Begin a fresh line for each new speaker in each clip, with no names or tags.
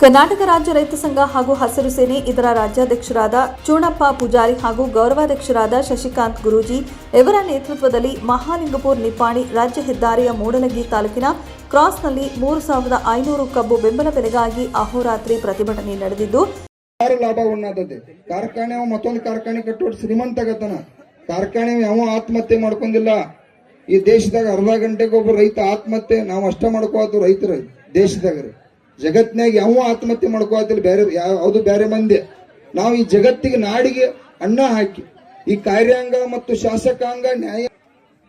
ಕರ್ನಾಟಕ ರಾಜ್ಯ ರೈತ ಸಂಘ ಹಾಗೂ ಹಸಿರು ಸೇನೆ ಇದರ ರಾಜ್ಯಾಧ್ಯಕ್ಷರಾದ ಚೂಣಪ್ಪ ಪೂಜಾರಿ ಹಾಗೂ ಗೌರವಾಧ್ಯಕ್ಷರಾದ ಶಶಿಕಾಂತ್ ಗುರೂಜಿ, ಇವರ ನೇತೃತ್ವದಲ್ಲಿ ಮಹಾಲಿಂಗಪುರ್ ನಿಪ್ಪಾಣಿ ರಾಜ್ಯ ಹೆದ್ದಾರಿಯ ಮೂಡಲಗಿ ತಾಲೂಕಿನ ಕ್ರಾಸ್ನಲ್ಲಿ ಮೂರು ಸಾವಿರದ ಐನೂರು ಕಬ್ಬು ಬೆಂಬಲ ಬೆಲೆಗಾಗಿ ಅಹೋರಾತ್ರಿ ಪ್ರತಿಭಟನೆ ನಡೆದಿದ್ದು
ಲಾಭ ಉಣ್ಣಾದತೆ ಕಾರ್ಖಾನೆ ಮತ್ತೊಂದು ಕಾರ್ಖಾನೆ ಆಗತ್ತಾನ ಕಾರ್ಖಾನೆ ಯಾವ ಆತ್ಮಹತ್ಯೆ ಮಾಡ್ಕೊಂಡಿಲ್ಲ. ಈ ದೇಶದಾಗ ಅರ್ಧ ಗಂಟೆಗೆ ಒಬ್ಬ ರೈತ ಆತ್ಮಹತ್ಯೆ, ನಾವು ಅಷ್ಟ ಮಾಡ್ಕೋತು ರೈತರ ದೇಶದಾಗ ಜಗತ್ನಾಗ ಯಾವ ಆತ್ಮಹತ್ಯೆ ಮಾಡ್ಕೋತಿಲ್ಲ ಬೇರೆ ಯಾವುದು ಬೇರೆ ಮಂದಿ. ನಾವು ಈ ಜಗತ್ತಿಗೆ ನಾಡಿಗೆ ಅನ್ನ ಹಾಕಿ, ಈ ಕಾರ್ಯಾಂಗ ಮತ್ತು ಶಾಸಕಾಂಗ ನ್ಯಾಯ.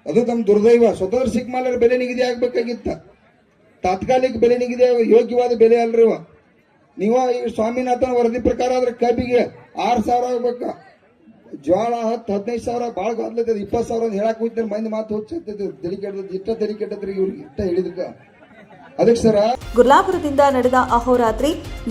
ಅದು ತಮ್ಮ ದುರ್ದೈವ. ಸ್ವತಂತ್ರ ಸಿಕ್ಮಾಲರ ಬೆಲೆ ನಿಗದಿ ಆಗ್ಬೇಕಾಗಿತ್ತ. ತಾತ್ಕಾಲಿಕ ಬೆಲೆ ನಿಗದಿ ಯೋಗ್ಯವಾದ ಬೆಲೆ ಅಲ್ರಿವ. ನೀವ ಈ ಸ್ವಾಮಿನಾಥನ್ ವರದಿ ಪ್ರಕಾರ ಆದ್ರೆ ಕಬ್ಬಿಗೆ ಆರು ಸಾವಿರ ಆಗ್ಬೇಕ. ಜ್ವಾಳ ಹತ್ತು ಹದಿನೈದು ಸಾವಿರ ಭಾಳ ಗದ್ಲತ್ತದ. ಇಪ್ಪತ್ತು ಸಾವಿರ ಅಂತ ಹೇಳಕ್ ಹೋಗ್ತಾರೆ ಮಂದಿ ಮಾತು ಹುಚ್ಚತ್ತದ. ತಲೆ ಕೆಟ್ಟದ ಇಷ್ಟ ತಲೆ ಕೆಟ್ಟದ್ರಿ ಇವ್ರಿಗೆ. ಇಷ್ಟ ಸರ
ಗುರ್ಲಾಪುರದಿಂದ ನಡೆದ ಅಹೋರಾತ್ರಿ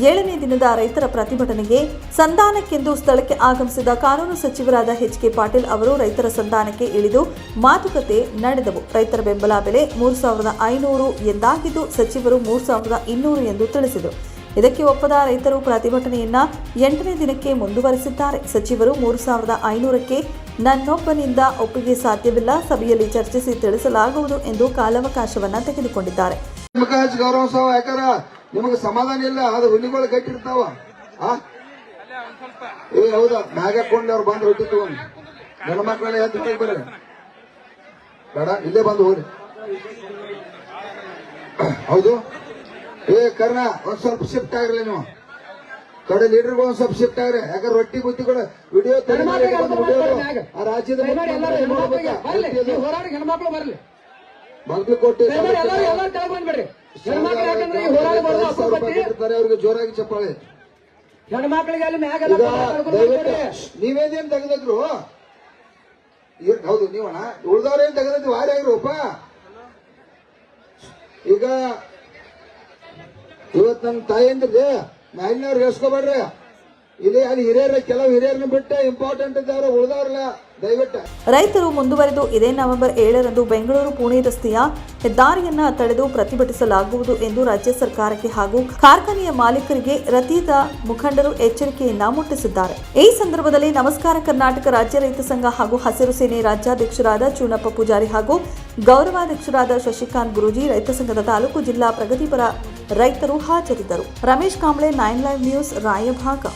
ಏಳನೇ ದಿನದ ರೈತರ ಪ್ರತಿಭಟನೆಗೆ ಸಂಧಾನಕ್ಕೆಂದು ಸ್ಥಳಕ್ಕೆ ಆಗಮಿಸಿದ ಕಾನೂನು ಸಚಿವರಾದ ಎಚ್ ಕೆ ಪಾಟೀಲ್ ಅವರು ರೈತರ ಸಂಧಾನಕ್ಕೆ ಇಳಿದು ಮಾತುಕತೆ ನಡೆದವು. ರೈತರ ಬೆಂಬಲ ಬೆಲೆ ಮೂರು ಸಾವಿರದ ಐನೂರು ಎಂದಾಗಿದ್ದು ಸಚಿವರು ಮೂರು ಸಾವಿರದ ಇನ್ನೂರು ಎಂದು ತಿಳಿಸಿದರು. ಇದಕ್ಕೆ ಒಪ್ಪದ ರೈತರು ಪ್ರತಿಭಟನೆಯನ್ನ ಎಂಟನೇ ದಿನಕ್ಕೆ ಮುಂದುವರೆಸಿದ್ದಾರೆ. ಸಚಿವರು ಮೂರು ಸಾವಿರದ ಐನೂರಕ್ಕೆ ನನ್ನೊಬ್ಬನಿಂದ ಒಪ್ಪಿಗೆ ಸಾಧ್ಯವಿಲ್ಲ, ಸಭೆಯಲ್ಲಿ ಚರ್ಚಿಸಿ ತಿಳಿಸಲಾಗುವುದು ಎಂದು ಕಾಲಾವಕಾಶವನ್ನು ತೆಗೆದುಕೊಂಡಿದ್ದಾರೆ.
ನಿಮಗ ಹಚ್ಚಿ ಗೌರವ ಸಾವ ಯಾಕಾರ? ನಿಮಗೆ ಸಮಾಧಾನ ಇಲ್ಲ ಅದು ಹುಲಿಗಳು ಕಟ್ಟಿರ್ತಾವ ಏ ಹೌದಾ? ಮ್ಯಾಗ ಹಾಕೊಂಡು ಅವ್ರು ಬಂದು ರೊಟ್ಟಿ ತಗೊಂಡು. ನನ್ನ ಮಕ್ಕಳೆಲ್ಲ ಎದ್ದು ಬರ್ರಿ. ಬೇಡ ಇಲ್ಲೇ ಬಂದು ಹೋಗ್ರಿ. ಹೌದು? ಏ ಕರ್ಣ ಒಂದ್ ಸ್ವಲ್ಪ ಶಿಫ್ಟ್ ಆಗ್ರಲ್ಲ ನೀವು. ಕಡೆ ಲೀಡರ್ಗೆ ಒಂದ್ ಸ್ವಲ್ಪ ಶಿಫ್ಟ್ ಆಗ್ರಿ. ಯಾಕಂದ್ರೆ ರೊಟ್ಟಿ ಗುತ್ತಿಗಳು ವಿಡಿಯೋ ಆ ರಾಜ್ಯದ
ಹೆಣ್ಮಕ್ಳು ಬರ್ಲಿ
ಅವ್ರಿಗೆ ಜೋರಾಗಿ ಚಪ್ಪಾಳೆ.
ಹೆಣ್ಮಕ್ಳಿಗೆ ಅಲ್ಲಿ ಮ್ಯಾಗ.
ನೀವೇನೇನ್ ತೆಗೆದ್ರು ಹೌದು ನೀವಣ್ಣ? ಉಳ್ದವ್ರೇನ್ ತೆಗೆದದ್ದು ವಾರಿ ಆಗ್ರಪ್ಪ ಈಗ ಇವತ್ ನನ್ ತಾಯಿ ಅಂದ್ರಿ ಮ್ಯಾಲಿನವ್ರು ಹೇಳ್ಸ್ಕೊಬೇಡ್ರಿ.
ರೈತರು ಮುಂದುವರೆದು ಇದೇ ನವೆಂಬರ್ ಏಳರಂದು ಬೆಂಗಳೂರು ಪುಣೆ ರಸ್ತೆಯ ಹೆದ್ದಾರಿಯನ್ನ ತಡೆದು ಪ್ರತಿಭಟಿಸಲಾಗುವುದು ಎಂದು ರಾಜ್ಯ ಸರ್ಕಾರಕ್ಕೆ ಹಾಗೂ ಕಾರ್ಖಾನೆಯ ಮಾಲೀಕರಿಗೆ ರತೀದ ಮುಖಂಡರು ಎಚ್ಚರಿಕೆಯನ್ನ ಮುಟ್ಟಿಸಿದ್ದಾರೆ. ಈ ಸಂದರ್ಭದಲ್ಲಿ ನಮಸ್ಕಾರ ಕರ್ನಾಟಕ ರಾಜ್ಯ ರೈತ ಸಂಘ ಹಾಗೂ ಹಸಿರು ಸೇನೆ ರಾಜ್ಯಾಧ್ಯಕ್ಷರಾದ ಚೂನಪ್ಪ ಪೂಜಾರಿ ಹಾಗೂ ಗೌರವಾಧ್ಯಕ್ಷರಾದ ಶಶಿಕಾಂತ್ ಗುರೂಜಿ ರೈತ ಸಂಘದ ತಾಲೂಕು ಜಿಲ್ಲಾ ಪ್ರಗತಿಪರ ರೈತರು ಹಾಜರಿದ್ದರು. Ramesh Kamble nine live news Raybag.